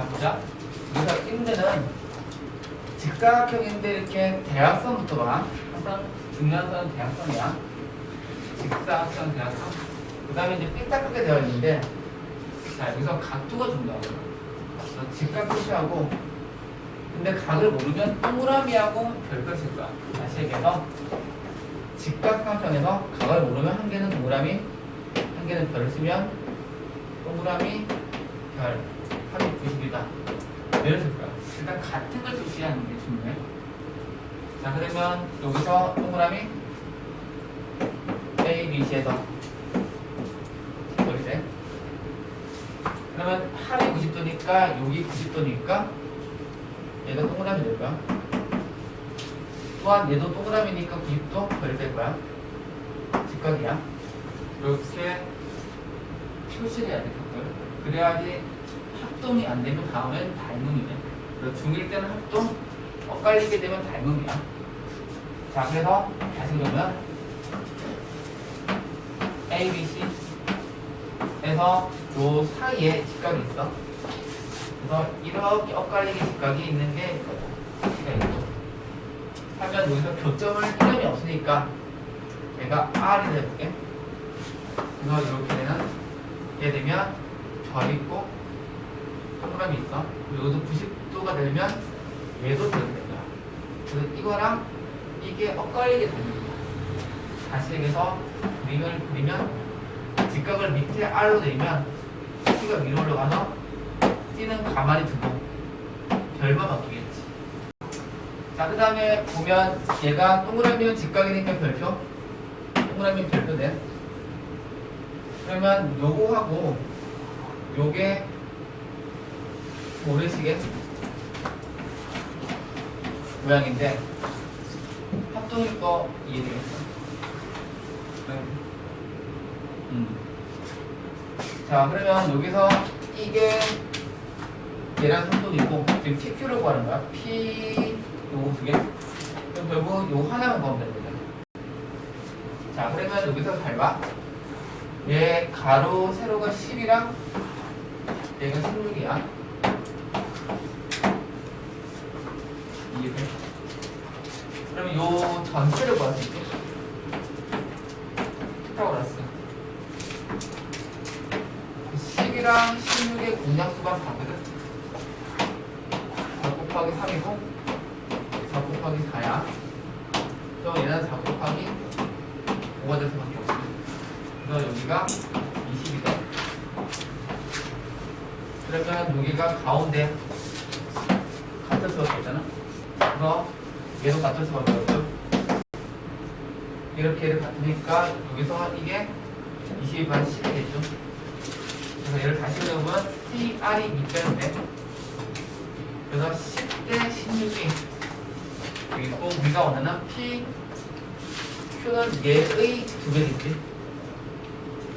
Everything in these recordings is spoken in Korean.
자 보자. 우리가 인근은 직각형인데 이렇게 대각선부터 봐. 항상 중요한 건 대각선이야. 직사각형 대각선. 그 다음에 이제 삐딱하게 되어 있는데 자 여기서 각도가 중요하고 직각 표시하고 근데 각을 모르면 동그라미하고 별표 칠 거야. 다시 얘기해서 직각형편에서 각을 모르면 한 개는 동그라미, 한 개는 별을 쓰면 동그라미, 별, 합이 90이다. 예를 들 거야. 일단 같은 걸 표시하는 게 중요해. 자, 그러면 여기서 동그라미 A, B, C에서 보이세? 그러면 합이 90도니까 여기 90도니까 얘가 동그라미 될 거야. 또한 얘도 동그라미니까 90도 별이 될 거야. 직각이야. 이렇게 표시를 해야 돼, 각도를. 그래야지 합동이 안 되면 다음엔 닮음이네. 그래서 중1 때는 합동, 엇갈리게 되면 닮음이야. 자, 그래서 다시 그러면 A, B, C 에서 요 사이에 직각이 있어. 그래서 이렇게 엇갈리게 직각이 있는 게. C가 있고. 하면 여기서 교점을 이름이 없으니까 얘가 R이 돼볼게. 그래서 이렇게 되는 얘 되면 별 있고 동그라미 있어. 이것도 90도가 되면 얘도 된 거야. 그래서 이거랑 이게 엇갈리게 되는 거야. 다시 얘기해서 그림을 그리면 직각을 밑에 R로 내면 C가 위로 올라가서 C는 가만히 두고 별만 바뀌겠지. 자, 그 다음에 보면 얘가 동그라미는 직각이니까 별표. 동그라미 별표 돼. 그러면 요거하고 요게 모래시계 모양인데 합동일 거 이해되겠어? 네. 음. 자, 그러면 여기서 이게 얘랑 삼동이고 지금 PQ를 구하는 거야. P 요거 두 개. 그럼 결국 요 하나만 구하면 됩니다. 자, 그러면 여기서 잘 봐. 얘 가로 세로가 10이랑 얘가 16이야. 이해돼? 그러면 요 전체를 있게. 피타고라스. 10이랑 16의 공약수가 다거든. 4 곱하기 3이고 4 곱하기 4야. 또 얘는 4 곱하기 5가 될 수밖에 없어. 그래서 여기가 20이다. 그러면 여기가 가운데 같을 수밖에 없잖아. 그래서 얘도 같을 수밖에 없죠. 이렇게 같으니까 여기서 이게 20이 반 10이 되죠. 그래서 얘를 다시 그려보면 TR이 밑배인데 그래서 10대 16이 그리고 우리가 원하는 P Q는 얘의 두 배겠지.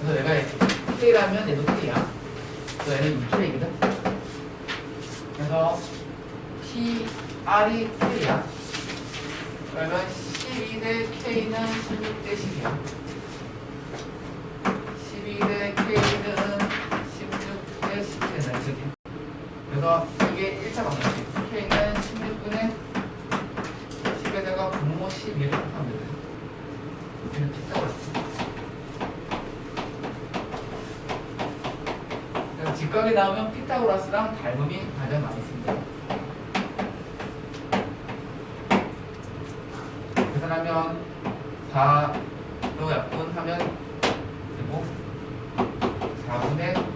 그래서 얘가 K라면 얘도 K야. 그래서 얘는 2K거든. 그래서 T R이 K야. 그러면 12대 K는 16대 10이야. 12대 K는 16대 10이 된다. 이렇게. 그래서 이게 1차 방정식. K는 16분의 10에다가 분모 12를 합하면 돼. 피타고라스. 그러니까 직각이 나오면 피타고라스랑 닮음이 가장 많이 씁니다. 계산 하면 4도 약분하면 되고 4분의